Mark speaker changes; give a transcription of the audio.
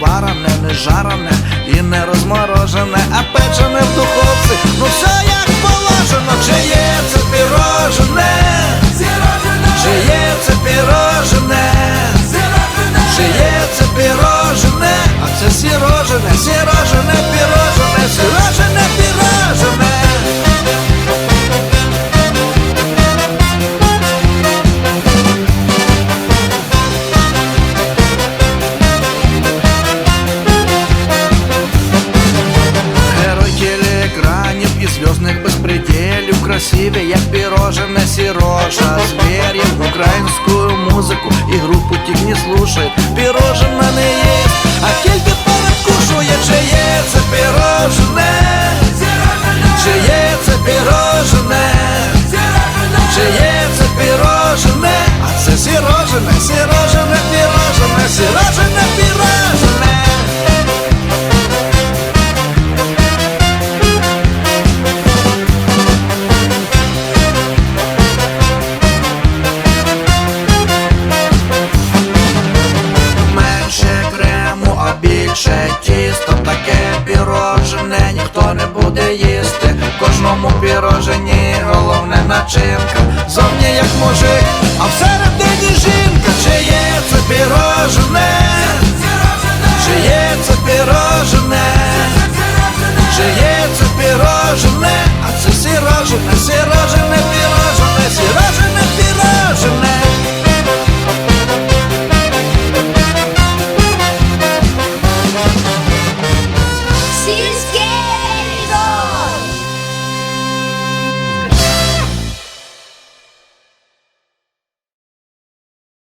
Speaker 1: варене, не жарене і не розморожене, а печене в духовці. Ну все як положено, чи є це пірожене, чи є це пірожене, чи є це пірожене, а це сірожене, сірожене, і зв'язних безпреділів Красиві, як пірожене сірожа Звірів українську музику і групу тік не слушает Пірожене не їсть, а тільки перекушує Чи є це пірожене? Чи є це пірожене? Чи є це пірожене? А це сірожене, сірожене, пірожене ніхто не буде їсти Кожному пірожені головне начинка Зовні як мужик, а всередині жінка Чи є це пірожене? Чи є це пірожене? Чи є це пірожене? А це сірожене, сірожене